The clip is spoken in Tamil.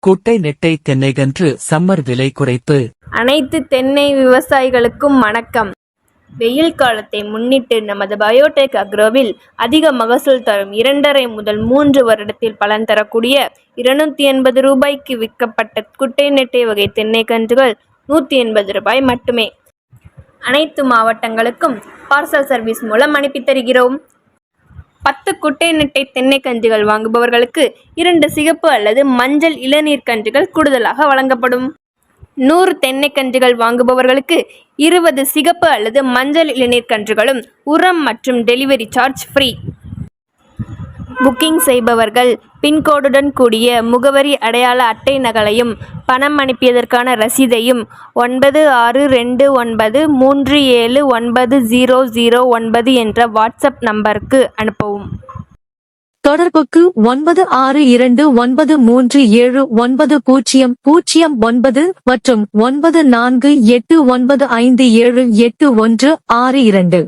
குட்டை நெட்டை தென்னைகன்று சம்மர் விலை குறைப்பு. அனைத்து தென்னை விவசாயிகளுக்கும் வணக்கம். வெயில் காலத்தை முன்னிட்டு நமது பயோடெக் அக்ரோவில் அதிக மகசூல் தரும் இரண்டரை முதல் மூன்று வருடத்தில் பலன் தரக்கூடிய இருநூத்தி எண்பது ரூபாய்க்கு விற்கப்பட்ட குட்டை நெட்டை வகை தென்னை கன்றுகள் நூற்றி எண்பது ரூபாய் மட்டுமே. அனைத்து மாவட்டங்களுக்கும் பார்சல் சர்வீஸ் மூலம் அனுப்பித் தருகிறோம். பத்து குட்டை நெட்டை தென்னை கன்றுகள் வாங்குபவர்களுக்கு இரண்டு சிகப்பு அல்லது மஞ்சள் இளநீர் கன்றுகள் கூடுதலாக வழங்கப்படும். நூறு தென்னை கன்றுகள் வாங்குபவர்களுக்கு இருபது சிகப்பு அல்லது மஞ்சள் இளநீர் கன்றுகளும் உரம் மற்றும் டெலிவரி சார்ஜ் ஃப்ரீ. புக்கிங் செய்பவர்கள் பின்கோடுடன் கூடிய முகவரி அடையாள அட்டை நகலையும் பணம் அனுப்பியதற்கான ரசீதையும் ஒன்பது ஆறு ரெண்டு ஒன்பது மூன்று ஏழு ஒன்பது ஜீரோ ஜீரோ ஒன்பது என்ற வாட்ஸ்அப் நம்பருக்கு அனுப்பவும். தொடர்புக்கு ஒன்பது ஆறு இரண்டு ஒன்பது மூன்று ஏழு ஒன்பது பூஜ்ஜியம் பூஜ்ஜியம் ஒன்பது மற்றும் ஒன்பது நான்கு எட்டு ஒன்பது ஐந்து ஏழு எட்டு ஒன்று ஆறு இரண்டு.